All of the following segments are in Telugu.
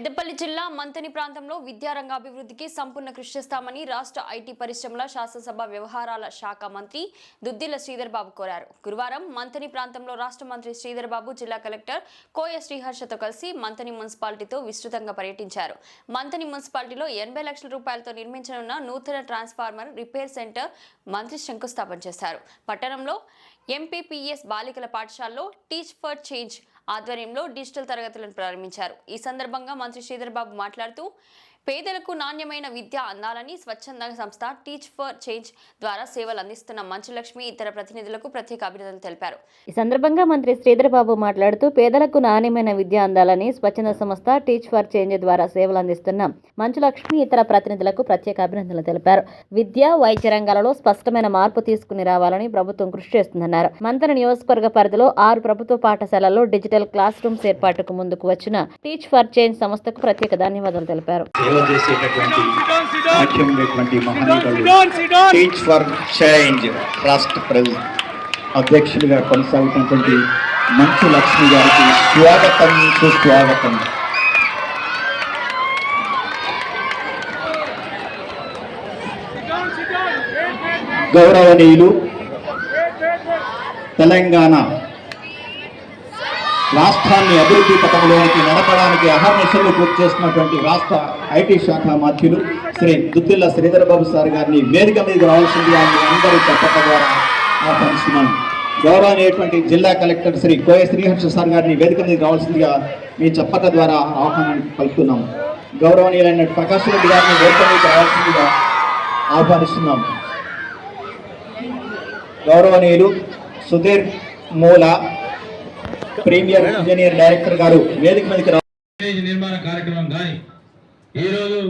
పెద్దపల్లి జిల్లా మంతని ప్రాంతంలో విద్యారంగ అభివృద్ధికి సంపూర్ణ కృషి చేస్తామని రాష్ట్ర ఐటీ పరిశ్రమల శాసనసభ వ్యవహారాల శాఖ మంత్రి దుద్దిల శ్రీధర్బాబు కోరారు. గురువారం మంతని ప్రాంతంలో రాష్ట్ర మంత్రి శ్రీధర్బాబు జిల్లా కలెక్టర్ కోయ శ్రీహర్షతో కలిసి మంతని మున్సిపాలిటీతో విస్తృతంగా పర్యటించారు. మంతని మున్సిపాలిటీలో ఎనభై లక్షల రూపాయలతో నిర్మించనున్న నూతన ట్రాన్స్ఫార్మర్ రిపేర్ సెంటర్ మంత్రి శంకుస్థాపన చేశారు. పట్టణంలో ఎంపీపీఎస్ బాలికల పాఠశాలలో టీచ్ ఫర్ చేంజ్ ఆధ్వర్యంలో డిజిటల్ తరగతులను ప్రారంభించారు. ఈ సందర్భంగా మంత్రి శ్రీధర్ బాబు మాట్లాడుతూ పేదలకు నాణ్యమైన విద్య అందాలని స్వచ్ఛంద సంస్థ టీచ్ ఫర్ చేంజ్ ద్వారా సేవలు అందిస్తున్న మంచులక్ష్మి ఇతర ప్రతినిధులకు ప్రత్యేక అభినందనలు తెలిపారు. ఈ సందర్భంగా మంత్రి శ్రీధరబాబు మాట్లాడుతూ పేదలకు నాణ్యమైన విద్య అందాలని స్వచ్ఛంద సంస్థ టీచ్ ఫర్ చేంజ్ ద్వారా సేవలు అందిస్తున్న మంచులక్ష్మి ఇతర ప్రతినిధులకు ప్రత్యేక అభినందనలు తెలిపారు. విద్య వైద్య రంగాలలో స్పష్టమైన మార్పు తీసుకుని రావాలని ప్రభుత్వం కృషి చేస్తుందన్నారు. మంత్రి నియోజకవర్గ పరిధిలో ఆరు ప్రభుత్వ పాఠశాలల్లో డిజిటల్ క్లాస్ రూమ్స్ ఏర్పాటుకు ముందుకు వచ్చిన టీచ్ ఫర్ చేంజ్ సంస్థకు ప్రత్యేక ధన్యవాదాలు తెలిపారు. సేవ చేసేటటువంటి ముఖ్యమైనటువంటి మహనీయులు టీచ్ ఫర్ చేంజ్ రాష్ట్ర ప్రజ అధ్యక్షులుగా కొనసాగుతున్నటువంటి మంచు లక్ష్మి గారికి స్వాగతం సుస్వాగతం. గౌరవనీయులు తెలంగాణ రాష్ట్రాన్ని అభివృద్ధి పథంలోనికి నడపడానికి అహర్నిశలు పూర్తి చేస్తున్నటువంటి రాష్ట్ర ఐటీ శాఖ మాధ్యులు శ్రీ దుద్దిల్ల శ్రీధర్ బాబు సార్ గారిని వేదిక మీద రావాల్సింది అని అందరూ చెప్పక ద్వారా ఆహ్వానిస్తున్నాను. గౌరవనీయటువంటి జిల్లా కలెక్టర్ శ్రీ కోయ శ్రీహర్ష సార్ గారిని వేదిక మీద రావాల్సిందిగా మీ చెప్పక ద్వారా ఆహ్వానాన్ని పలుకుతున్నాము గౌరవనీయులైన ప్రకాష్ రెడ్డి గారిని వేదిక మీద రావాల్సిందిగా ఆహ్వానిస్తున్నాం. గౌరవనీయులు సుధీర్ మూల ప్రీమియర్ ఇంజనీర్ డైరెక్టర్ గారు వేదిక మీదకి నిర్మాణ కార్యక్రమం కానీ ఈరోజు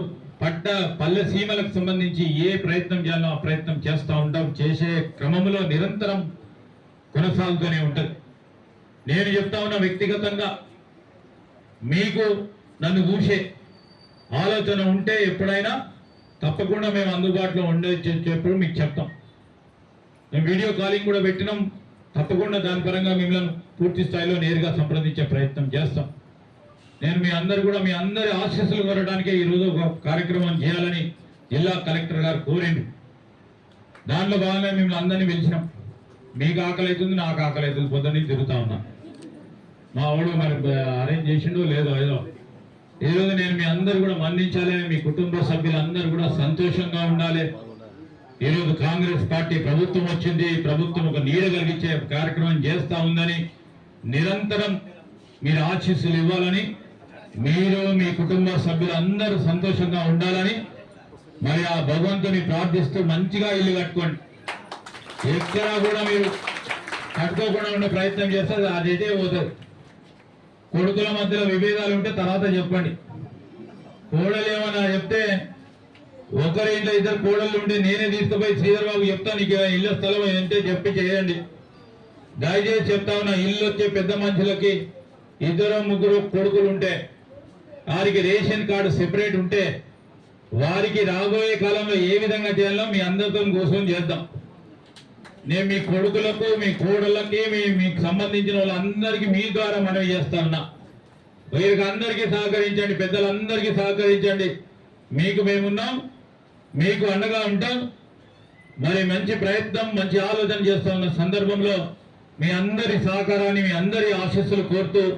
పట్ట పల్లె సీమలకు సంబంధించి ఏ ప్రయత్నం చేయాలో ఆ ప్రయత్నం చేస్తూ ఉంటాం. చేసే క్రమంలో నిరంతరం కొనసాగుతూనే ఉంటుంది. నేను చెప్తా ఉన్న వ్యక్తిగతంగా మీకు నన్ను చూసే ఆలోచన ఉంటే ఎప్పుడైనా తప్పకుండా మేము అందుబాటులో ఉండే చెప్పడం మీకు చెప్తాం. మేము వీడియో కాలింగ్ కూడా పెట్టినాం. తప్పకుండా దాని పరంగా మిమ్మల్ని పూర్తి స్థాయిలో నేరుగా సంప్రదించే ప్రయత్నం చేస్తాం. నేను మీ అందరు కూడా మీ అందరి ఆశీస్సులు కోరడానికే ఈరోజు ఒక కార్యక్రమం చేయాలని జిల్లా కలెక్టర్ గారు కోరిండు దాంట్లో భాగంగా మిమ్మల్ని అందరినీ పిలిచినాం. మీకు ఆకలి అవుతుంది నాకు ఆకలి అవుతుంది పొద్దున్నీ తిరుగుతా ఉన్నా. మా వాడు మరి అరేంజ్ చేసిండో లేదో ఏదో. ఈరోజు నేను మీ అందరు కూడా మన్నించాలి మీ కుటుంబ సభ్యులందరూ కూడా సంతోషంగా ఉండాలి. ఈరోజు కాంగ్రెస్ పార్టీ ప్రభుత్వం వచ్చింది. ప్రభుత్వం ఒక నీడ కలిగించే కార్యక్రమం చేస్తా ఉందని నిరంతరం మీరు ఆశీస్సులు ఇవ్వాలని మీరు మీ కుటుంబ సభ్యులు అందరూ సంతోషంగా ఉండాలని మరి ఆ భగవంతుని ప్రార్థిస్తూ మంచిగా ఇల్లు కట్టుకోండి. ఎక్కడా కూడా మీరు కట్టుకోకుండా ఉండే ప్రయత్నం చేస్తే అది ఇదే పోతుంది. కొడుకుల మధ్యలో విభేదాలు ఉంటే తర్వాత చెప్పండి. కోడలేమన్నా చెప్తే ఒకరి ఇంట్లో ఇద్దరు కోడళ్ళు ఉంటే నేనే తీసుకుపోయి శ్రీధర్ బాబు చెప్తా నీకు ఇళ్ళ స్థలం అంటే చెప్పి చేయండి. దయచేసి చెప్తా ఉన్నా ఇల్లు వచ్చే పెద్ద మనుషులకి ఇద్దరు ముగ్గురు కొడుకులు ఉంటే వారికి రేషన్ కార్డు సెపరేట్ ఉంటే వారికి రాబోయే కాలంలో ఏ విధంగా చేయాలో మీ అందరితో కోసం చేద్దాం. నేను మీ కొడుకులకు మీ కోడళ్ళకి మీ మీకు సంబంధించిన వాళ్ళందరికీ మీ ద్వారా మనవి చేస్తా వీరికి అందరికీ సహకరించండి పెద్దలందరికీ సహకరించండి. మీకు మేమున్నాం మీకు అండగా ఉంటాం. మరి మంచి ప్రయత్నం మంచి ఆలోచన చేస్తా ఉన్న సందర్భంలో మీ అందరి సహకారాన్ని మీ అందరి ఆశీస్సులు కోరుతూ